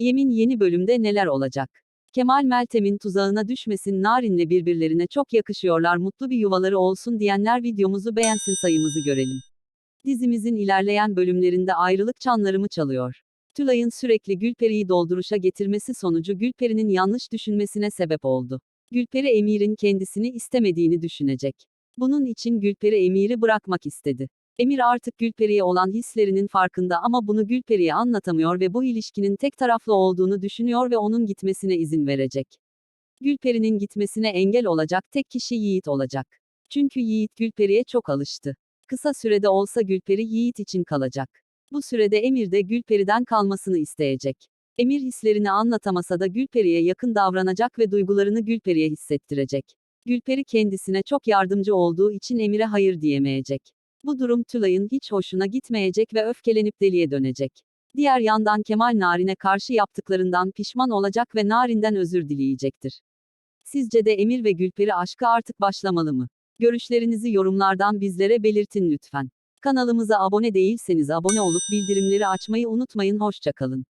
Yemin yeni bölümde neler olacak? Kemal Meltem'in tuzağına düşmesin Narin'le birbirlerine çok yakışıyorlar mutlu bir yuvaları olsun diyenler videomuzu beğensin sayımızı görelim. Dizimizin ilerleyen bölümlerinde ayrılık çanlarımı çalıyor. Tülay'ın sürekli Gülperi'yi dolduruşa getirmesi sonucu Gülperi'nin yanlış düşünmesine sebep oldu. Gülperi Emir'in kendisini istemediğini düşünecek. Bunun için Gülperi Emir'i bırakmak istedi. Emir artık Gülperi'ye olan hislerinin farkında ama bunu Gülperi'ye anlatamıyor ve bu ilişkinin tek taraflı olduğunu düşünüyor ve onun gitmesine izin verecek. Gülperi'nin gitmesine engel olacak tek kişi Yiğit olacak. Çünkü Yiğit Gülperi'ye çok alıştı. Kısa sürede olsa Gülperi Yiğit için kalacak. Bu sürede Emir de Gülperi'den kalmasını isteyecek. Emir hislerini anlatamasa da Gülperi'ye yakın davranacak ve duygularını Gülperi'ye hissettirecek. Gülperi kendisine çok yardımcı olduğu için Emir'e hayır diyemeyecek. Bu durum Tülay'ın hiç hoşuna gitmeyecek ve öfkelenip deliye dönecek. Diğer yandan Kemal Narin'e karşı yaptıklarından pişman olacak ve Narin'den özür dileyecektir. Sizce de Emir ve Gülperi aşkı artık başlamalı mı? Görüşlerinizi yorumlardan bizlere belirtin lütfen. Kanalımıza abone değilseniz abone olup bildirimleri açmayı unutmayın. Hoşçakalın.